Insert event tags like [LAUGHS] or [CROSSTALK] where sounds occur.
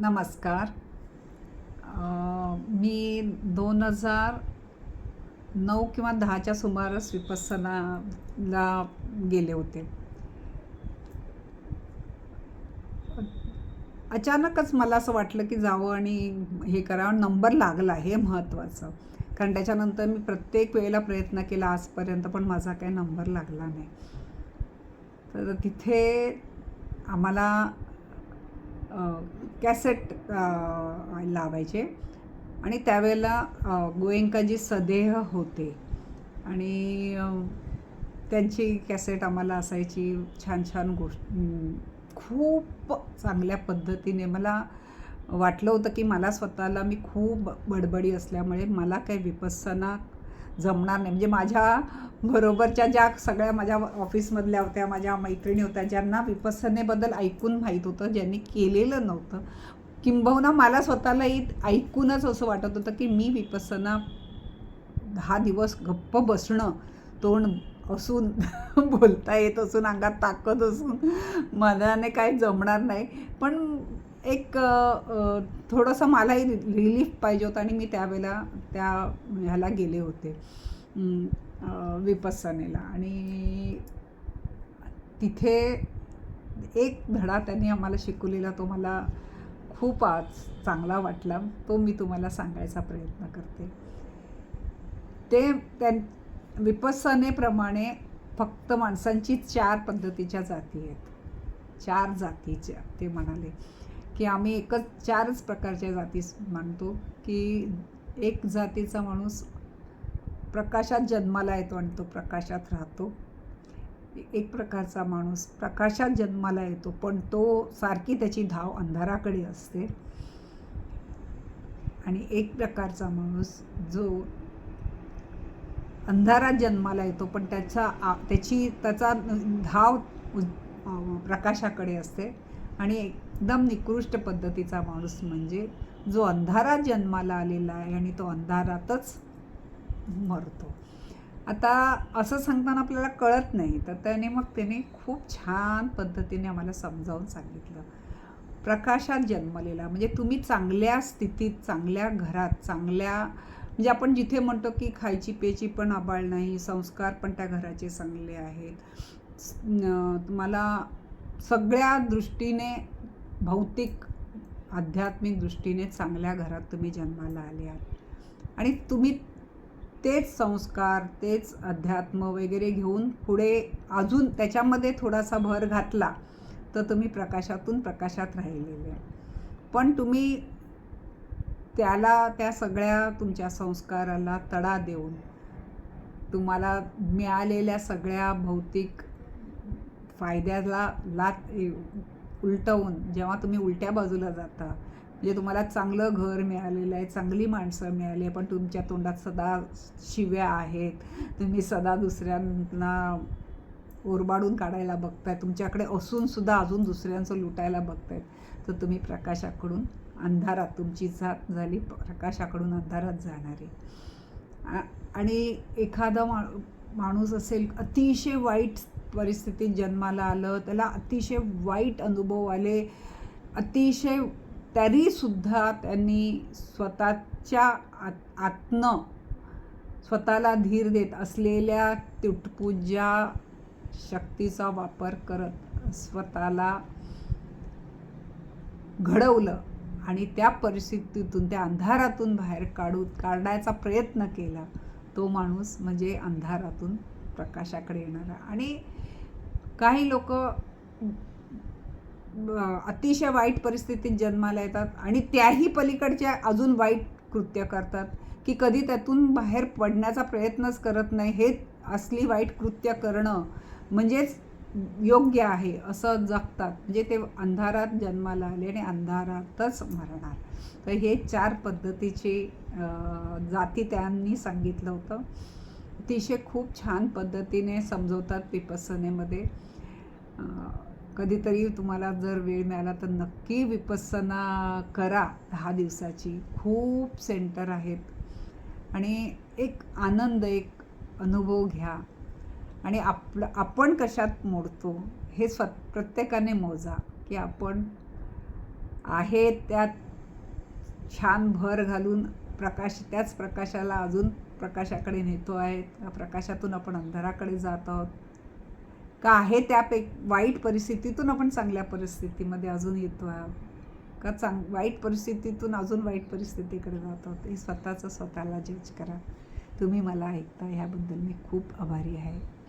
नमस्कार. मी दोन हजार नऊ किंवा दहाच्या सुमारास विपसनाला गेले होते. अचानकच मला असं वाटलं की जावं आणि हे करावं नंबर लागला हे महत्त्वाचं. कारण त्याच्यानंतर मी प्रत्येक वेळेला प्रयत्न केला आजपर्यंत पण माझा काही नंबर लागला नाही. तर तिथे आम्हाला कॅसेट लावायचे. आणि त्यावेळेला गोयंकाजी सदेह होते. आणि त्यांची कॅसेट आम्हाला असायची छान छान गोष्ट खूप चांगल्या पद्धतीने. मला वाटलं होतं की मला स्वतःला मी खूप बडबडी असल्यामुळे मला काही विपसना जमणार नाही. म्हणजे माझ्या बरोबरच्या ज्या सगळ्या माझ्या ऑफिसमधल्या होत्या माझ्या मैत्रिणी होत्या ज्यांना विपसनेबद्दल ऐकून माहीत होतं ज्यांनी केलेलं नव्हतं किंबहुना मला स्वतःलाही ऐकूनच असं वाटत होतं की मी विपसना दहा दिवस गप्प बसणं तोंड असून [LAUGHS] बोलता येत असून अंगात ताकद असून मनाने काय जमणार नाही. पण एक थोडंसं मलाही रिलीफ पाहिजे होतं आणि मी त्यावेळेला त्या ह्याला गेले होते विपसनेला आणि तिथे एक धडा त्यांनी आम्हाला शिकवलेला तो मला खूप आज चांगला वाटला. तो मी तुम्हाला सांगायचा प्रयत्न करते. ते त्यां विपसनेप्रमाणे फक्त माणसांची चार पद्धतीच्या जाती आहेत. चार जातीच्या ते म्हणाले. की आम्ही एकच चारच प्रकारच्या जाती मानतो की एक जातीचा माणूस प्रकाशात जन्माला येतो आणि तो प्रकाशात राहतो. एक प्रकारचा माणूस प्रकाशात जन्माला येतो पण तो सारखी त्याची धाव अंधाराकडे असते. आणि एक प्रकारचा माणूस जो अंधारात जन्माला येतो पण त्याचा आ- त्याची त्याचा धाव प्रकाशाकडे असते. आणि एकदम निकृष्ट पद्धतीचा माणूस म्हणजे जो अंधारात जन्माला आलेला आहे आणि तो अंधारातच मरतो. आता असं सांगताना आपल्याला कळत नाही तर त्याने मग त्याने खूप छान पद्धतीने आम्हाला समजावून सांगितलं. प्रकाशात जन्मलेला म्हणजे तुम्ही चांगल्या स्थितीत चांगल्या घरात चांगल्या म्हणजे आपण जिथे म्हणतो की खायची प्यायची पण आबाळ नाही संस्कार पण त्या घराचे चांगले आहेत. तुम्हाला सगळ्या दृष्टीने भौतिक आध्यात्मिक दृष्टीने चांगल्या घरात तुम्ही जन्माला आले आहात. आणि तुम्ही तेच संस्कार तेच अध्यात्म वगैरे घेऊन पुढे अजून त्याच्यामध्ये थोडासा भर घातला तर तुम्ही प्रकाशातून प्रकाशात राहिलेले पण तुम्ही त्याला त्या सगळ्या तुमच्या संस्काराला तडा देऊन तुम्हाला मिळालेल्या सगळ्या भौतिक फायद्याला लात उलटवून जेव्हा तुम्ही उलट्या बाजूला जाता म्हणजे तुम्हाला चांगलं घर मिळालेलं आहे चांगली माणसं मिळाली आहे पण तुमच्या तोंडात सदा शिव्या आहेत तुम्ही सदा दुसऱ्यांना ओरबाडून काढायला बघताय तुमच्याकडे असूनसुद्धा अजून दुसऱ्यांचं लुटायला बघतायत तर तुम्ही प्रकाशाकडून अंधारात तुमची जात झाली प्रकाशाकडून अंधारात जाणारी. आणि एखादा मा माणूस असेल अतिशय वाईट परिस्थितीत जन्माला आलं त्याला अतिशय वाईट अनुभव आले. अतिशय तरीसुद्धा त्यांनी स्वतःच्या आत आत्न स्वतःला धीर देत असलेल्या तुटपूजा शक्तीचा वापर करत स्वतःला घडवलं आणि त्या परिस्थितीतून त्या अंधारातून बाहेर काढू काढायचा प्रयत्न केला. तो माणूस म्हणजे अंधारातून प्रकाशाकडे येणारा. आणि काही लोक अतिशय वाईट परिस्थितीत जन्माला येतात आणि त्याही पलीकडच्या अजून वाईट कृत्य करतात की कधी त्यातून बाहेर पडण्याचा प्रयत्नच करत नाही. हे असली वाईट कृत्य करणं म्हणजेच योग्य आहे असं जगतात. म्हणजे ते अंधारात जन्माला आले आणि अंधारातच मरणार. तर हे चार पद्धतीची जाती त्यांनी सांगितलं होतं. अतिशय खूप छान पद्धतीने समजवतात विपसनेमध्ये कधीतरी तुम्हाला जर वेळ मिळाला तर नक्की विपसना करा. दहा दिवसाची. खूप सेंटर आहेत. आणि एक आनंद एक अनुभव घ्या. आणि आपलं आपण कशात मोडतो हे स्व प्रत्येकाने मोजा की आपण आहे त्यात छान भर घालून प्रकाश त्याच प्रकाशाला अजून प्रकाशाकडे नेतो आहे त्या प्रकाशातून आपण अंधाराकडे जात आहोत. का आहे त्यापैक वाईट परिस्थितीतून आपण चांगल्या परिस्थितीमध्ये अजून येतो आहोत. का चांग वाईट परिस्थितीतून अजून वाईट परिस्थितीकडे जात आहोत. हे स्वतःचं स्वतःला जज करा. तुम्ही मला ऐकता ह्याबद्दल मी खूप आभारी आहे.